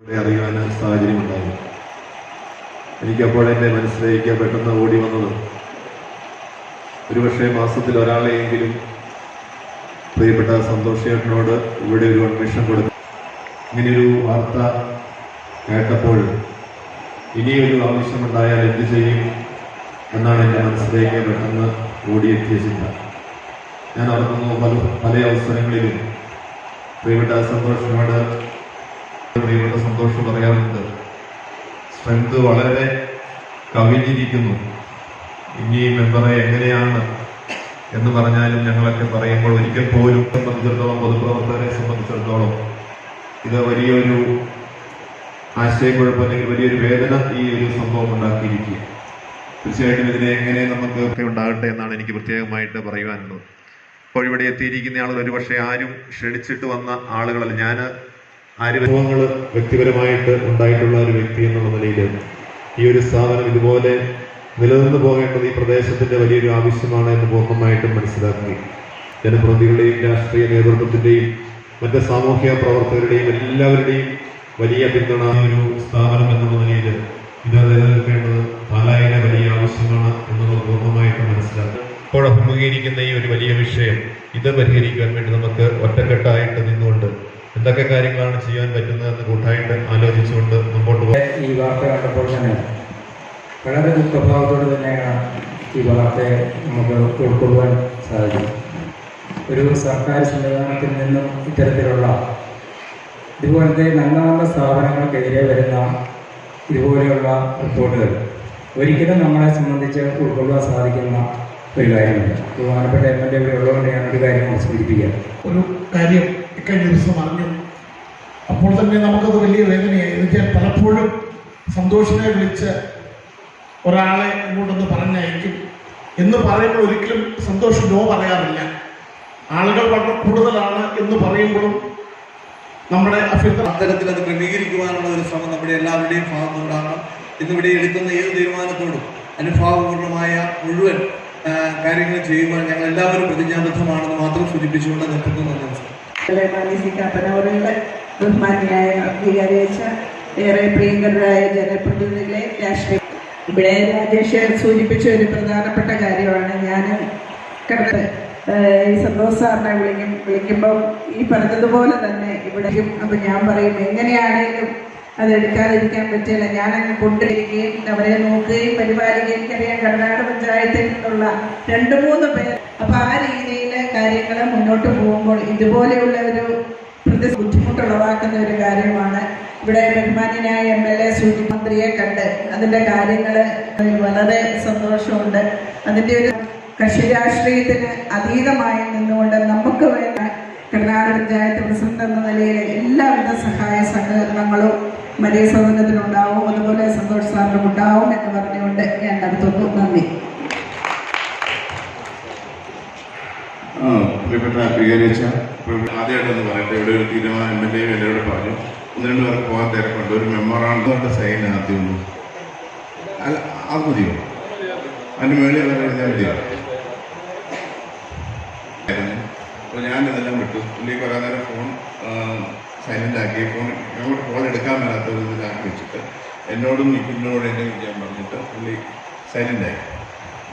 ഇവിടെ അറിയുവാൻ സാഹചര്യമുണ്ടായി എനിക്കപ്പോൾ എന്റെ മനസ്സിലേക്ക് പെട്ടെന്ന് ഓടി വന്നത് ഒരുപക്ഷെ മാസത്തിൽ ഒരാളെയെങ്കിലും പ്രിയപ്പെട്ട സന്തോഷേട്ടനോട് ഇവിടെ ഒരു അഡ്മിഷൻ കൊടുക്കും ഇങ്ങനെയൊരു വാർത്ത കേട്ടപ്പോൾ ഇനിയൊരു ആവശ്യമുണ്ടായാൽ എന്ത് ചെയ്യും എന്നാണ് എന്റെ മനസ്സിലേക്ക് പെട്ടെന്ന് ഓടിയെത്തിയ ചിന്ത. ഞാൻ ഓർക്കുന്നു പല പല അവസരങ്ങളിലും. പ്രിയപ്പെട്ട സന്തോഷിനോട് പ്രിയപ്പെട്ട സന്തോഷം പറയാറുണ്ട്. സ്ട്രെങ്ത് വളരെ കവിഞ്ഞിരിക്കുന്നു. ഇനി മെമ്പറെ എങ്ങനെയാണ് എന്ന് പറഞ്ഞാലും ഞങ്ങളൊക്കെ പറയുമ്പോൾ ഒരിക്കൽ പോലും സംബന്ധിച്ചിടത്തോളം പൊതുപ്രവർത്തകരെ സംബന്ധിച്ചിടത്തോളം ഇത് വലിയൊരു ആശയക്കുഴപ്പം അല്ലെങ്കിൽ വലിയൊരു വേദന ഈ ഒരു സംഭവം ഉണ്ടാക്കിയിരിക്കുക തീർച്ചയായിട്ടും ഇതിനെ എങ്ങനെ നമുക്ക് ഒക്കെ ഉണ്ടാകട്ടെ എന്നാണ് എനിക്ക് പ്രത്യേകമായിട്ട് പറയുവാനുള്ളത്. ഇപ്പോൾ ഇവിടെ എത്തിയിരിക്കുന്ന ആളുകൾ ഒരുപക്ഷെ ആരും ക്ഷണിച്ചിട്ട് വന്ന ആളുകളല്ല. ഞാൻ അനുഭവങ്ങൾ വ്യക്തിപരമായിട്ട് ഉണ്ടായിട്ടുള്ള ഒരു വ്യക്തി എന്നുള്ള നിലയിൽ ഈ ഒരു സ്ഥാപനം ഇതുപോലെ നിലനിന്ന് പോകേണ്ടത് ഈ പ്രദേശത്തിന്റെ വലിയൊരു ആവശ്യമാണ് എന്ന് പൂർണമായിട്ടും മനസ്സിലാക്കി. ജനപ്രതിനിധികളുടെയും രാഷ്ട്രീയ നേതൃത്വത്തിന്റെയും മറ്റ് സാമൂഹ്യ പ്രവർത്തകരുടെയും എല്ലാവരുടെയും വലിയ പിന്തുണ ഒരു സ്ഥാപനം എന്നുള്ള നിലയിൽ ഇത് നിലനിൽക്കേണ്ടത് പാലായിലെ വലിയ ആവശ്യമാണ് എന്നുള്ളത് പൂർണമായിട്ടും മനസ്സിലാക്കി. ഇപ്പോൾ അഭിമുഖീകരിക്കുന്ന ഈ ഒരു വലിയ വിഷയം ഇത് പരിഹരിക്കാൻ വേണ്ടി നമുക്ക് ഒറ്റക്കെട്ടായിട്ട് നിന്നുകൊണ്ട് എന്തൊക്കെ കാര്യങ്ങളാണ് ചെയ്യാൻ പറ്റുന്നതെന്ന് കൂട്ടായിട്ട് ആലോചിച്ചുകൊണ്ട് മുമ്പോട്ട് പോകും ഈ വാർത്ത കണ്ടപ്പോൾ തന്നെ വളരെ ദുഃഖഭാവത്തോട് തന്നെയാണ് ഈ വാർത്തയെ നമുക്ക് ഉൾക്കൊള്ളുവാൻ സാധിക്കും ഒരു സർക്കാർ സംവിധാനത്തിൽ നിന്നും ഇത്തരത്തിലുള്ള ഇതുപോലത്തെ നല്ല നല്ല സ്ഥാപനങ്ങൾക്കെതിരെ വരുന്ന ഇതുപോലെയുള്ള റിപ്പോർട്ടുകൾ ഒരിക്കലും നമ്മളെ സംബന്ധിച്ച് ഉൾക്കൊള്ളുവാൻ സാധിക്കുന്ന ഒരു കാര്യമുണ്ട് ബഹുമാനപ്പെട്ട എം എൽ എ ഇവിടെ ഉള്ളതുകൊണ്ട് ഞാൻ ഒരു കാര്യം സൂചിപ്പിക്കുക സൂചിപ്പിക്കാം ഒരു കാര്യം ഇക്കഴിഞ്ഞ ദിവസം അറിഞ്ഞു. അപ്പോൾ തന്നെ നമുക്കത് വലിയ വേദനയായി. എനിക്ക് പലപ്പോഴും സന്തോഷിനെ വിളിച്ച് ഒരാളെ ഇങ്ങോട്ടൊന്ന് പറഞ്ഞയക്കും. എന്ന് പറയുമ്പോൾ ഒരിക്കലും സന്തോഷം നോ പറയാറില്ല. ആളുകൾ വളരെ കൂടുതലാണ് എന്ന് പറയുമ്പോഴും നമ്മുടെ അത്തരത്തിൽ അത് ക്രമീകരിക്കുവാനുള്ള ഒരു ശ്രമം നമ്മുടെ എല്ലാവരുടെയും ഭാഗത്തുനിന്നുണ്ടാകണം ഇന്നിവിടെ എടുക്കുന്ന ഏത് തീരുമാനത്തോടും അനുഭാവപൂർണമായ മുഴുവൻ കാര്യങ്ങൾ ചെയ്യുവാൻ ഞങ്ങൾ എല്ലാവരും പ്രതിജ്ഞാബദ്ധമാണെന്ന് മാത്രം സൂചിപ്പിച്ചുകൊണ്ട് നിർത്തുന്നു. നമസ്കാരം. അപനവറുകളെ ബഹുമാനിയായ അംഗീകരിച്ച ഏറെ പ്രിയങ്കരായ ജനപ്രതിനിധികളെ രാഷ്ട്രീയ ഇവിടെ രാജേഷ് സൂചിപ്പിച്ച ഒരു പ്രധാനപ്പെട്ട കാര്യമാണ്. ഞാൻ കണ്ടത് ഈ സന്തോഷ് സാറിനെ വിളിക്കും വിളിക്കുമ്പോൾ ഈ പറഞ്ഞതുപോലെ തന്നെ ഇവിടെ അപ്പം ഞാൻ പറയും എങ്ങനെയാണെങ്കിലും അത് എടുക്കാതിരിക്കാൻ പറ്റില്ല. ഞാനങ്ങ് കൊണ്ടുവരികയും അവരെ നോക്കുകയും പരിപാലിക്കുകയും എനിക്കറിയാം കർണാടക പഞ്ചായത്തിൽ നിന്നുള്ള രണ്ട് മൂന്ന് പേർ. അപ്പൊ ആ രീതിയിൽ കാര്യങ്ങൾ മുന്നോട്ട് പോകുമ്പോൾ ഇതുപോലെയുള്ള ഒരു പ്രതി ബുദ്ധിമുട്ടുളവാക്കുന്ന ഒരു കാര്യമാണ്. ഇവിടെ ബഹുമാന്യനായ എം എൽ എ സൂചി മന്ത്രിയെ കണ്ട് അതിന്റെ കാര്യങ്ങൾ വളരെ സന്തോഷമുണ്ട്. അതിന്റെ ഒരു കക്ഷി രാഷ്ട്രീയത്തിന് അതീതമായി നിന്നുകൊണ്ട് നമുക്ക് വേണ്ട കർണാടക പഞ്ചായത്ത് പ്രസിഡന്റ് എന്ന നിലയിൽ എല്ലാവിധ സഹായ സഹകരണങ്ങളും മരിയ സദനത്തിനുണ്ടാവും. അതുപോലെ സന്തോഷ് സാറിനും ഉണ്ടാവും എന്ന് പറഞ്ഞുകൊണ്ട് ഞാൻ നടത്തുന്നു. നന്ദി. പ്രിയപ്പെട്ട വികാരിച്ച ആദ്യമായിട്ടൊന്ന് പറയട്ടെ ഇവിടെ ഒരു തീരുമാനം എം എൽ എയും എല്ലാവരോട് പറഞ്ഞു. ഒന്ന് രണ്ട് പേർക്ക് പോകാൻ തിരക്കുണ്ട്. ഒരു മെമ്മറാണ്ടോടെ സൈൻ ആദ്യം അല്ല അത് മതിയോ? അതിന്റെ മേളിൽ വേറെ മതിയോ അപ്പോൾ ഞാൻ ഇതെല്ലാം വിട്ടു. പുള്ളി കുറേ നേരം ഫോൺ സൈലന്റ് ആക്കി. ഫോൺ ഞങ്ങളോട് ഫോൺ എടുക്കാൻ മേലാത്ത ഒരു ഇതിലാക്കി വെച്ചിട്ട് എന്നോടും നിൽക്കുന്നതിനോട് എന്നെ ഞാൻ പറഞ്ഞിട്ട് പുള്ളി സൈലന്റ് ആയി.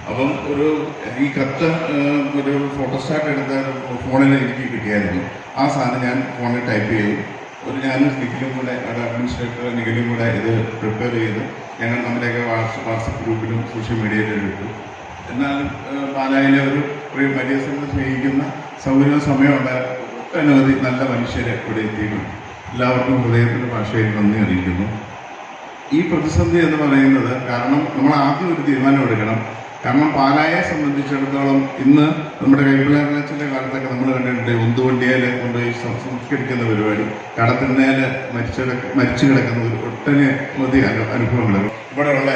അപ്പം ഒരു ഈ കത്ത് ഒരു ഫോട്ടോസ്റ്റാറ്റ് എടുത്ത ഫോണിൽ എനിക്ക് കിട്ടിയായിരുന്നു. ആ സാധനം ഞാൻ ഫോണിൽ ടൈപ്പ് ചെയ്തു. ഒരു ഞാനും നിഖിലും കൂടെ അവിടെ അഡ്മിനിസ്ട്രേറ്റർ നിഖിലും കൂടെ ഇത് പ്രിപ്പയർ ചെയ്ത് ഞങ്ങൾ നമ്മുടെയൊക്കെ വാട്സ് വാട്സപ്പ് ഗ്രൂപ്പിലും സോഷ്യൽ മീഡിയയിലും ഇട്ടു എന്നാലും പാലായിലെ ഒരു മര്യാദ സ്നേഹിക്കുന്ന സൗകര്യവും സമയമുള്ള ഒട്ടനവധി നല്ല മനുഷ്യരെ ഇവിടെ എത്തിയിട്ടുണ്ട്. എല്ലാവർക്കും ഹൃദയത്തിന്റെ ഭാഷയിൽ നന്ദി അറിയിക്കുന്നു. ഈ പ്രതിസന്ധി എന്ന് പറയുന്നത് കാരണം നമ്മൾ ആദ്യം ഒരു തീരുമാനം എടുക്കണം. കാരണം പാലായെ സംബന്ധിച്ചിടത്തോളം ഇന്ന് നമ്മുടെ കൈപ്പിള്ളാച്ചന്റെ കാലത്തൊക്കെ നമ്മൾ കണ്ടിട്ടുണ്ട് ഉന്തുവണ്ടിയിൽ കൊണ്ടുപോയി സംസ്കരിക്കുന്ന പരിപാടി കടത്തിണ്ണയിൽ മരിച്ചു മരിച്ചു കിടക്കുന്ന ഒരു ഒട്ടനവധി അനു- അനുഭവങ്ങൾ ഇവിടെയുള്ള